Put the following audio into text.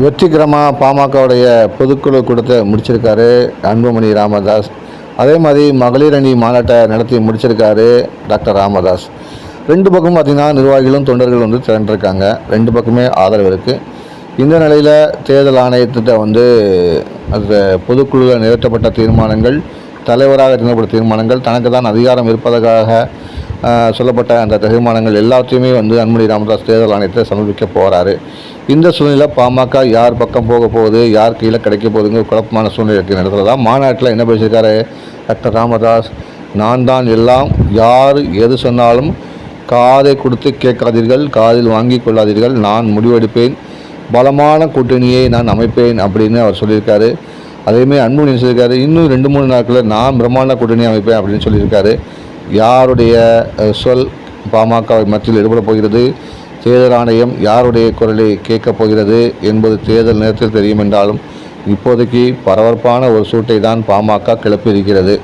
வெற்றிகரமாக பாமகவுடைய பொதுக்குழு கூட்டத்தை முடிச்சிருக்காரு அன்புமணி ராமதாஸ். அதே மாதிரி மகளிர் அணி மாநாட்டை நடத்தி முடிச்சிருக்காரு டாக்டர் ராமதாஸ். ரெண்டு பக்கமும் பார்த்திங்கன்னா நிர்வாகிகளும் தொண்டர்களும் வந்து திரண்டிருக்காங்க. ரெண்டு பக்கமே ஆதரவு இருக்குது இந்த நிலையில் தேர்தல் ஆணையத்திட்ட வந்து அந்த பொதுக்குழுவில் நிறுத்தப்பட்ட தீர்மானங்கள் தலைவராக நிறைவேற்றப்பட்ட தீர்மானங்கள் தனக்கு தான் அதிகாரம் இருப்பதற்காக சொல்லப்பட்ட அந்த தீர்மானங்கள் எல்லாத்தையுமே வந்து அன்புமணி ராமதாஸ் தேர்தல் ஆணையத்தை சமர்ப்பிக்க போகிறாரு இந்த சூழ்நிலை பாமக யார் பக்கம் போக போகுது யார் கீழே கிடைக்க போகுதுங்கிற குழப்பமான சூழ்நிலை இருக்கிற இடத்துல. தான் மாநாட்டில் என்ன பேசியிருக்காரு? டாக்டர் ராமதாஸ் நான் தான் எல்லாம் யார் எது சொன்னாலும் காதை கொடுத்து கேட்காதீர்கள் காதில் வாங்கி கொள்ளாதீர்கள் நான் முடிவெடுப்பேன் பலமான கூட்டணியை நான் அமைப்பேன் அப்படின்னு அவர் சொல்லியிருக்காரு. அதேமாதிரி அன்புமணி சொல்லியிருக்காரு? இன்னும் ரெண்டு மூணு நாட்களில் நான் பிரம்மாண்ட கூட்டணி அமைப்பேன் அப்படின்னு சொல்லியிருக்காரு. யாருடைய சொல் பாமக மத்தியில் ஈடுபட போகிறது? தேர்தல் ஆணையம் யாருடைய குரலை கேட்கப் போகிறது என்பது தேர்தல் நேரத்தில் தெரியும் என்றாலும் இப்போதைக்கு பரபரப்பான ஒரு சூட்டை தான் பாமக கிளப்பியிருக்கிறது.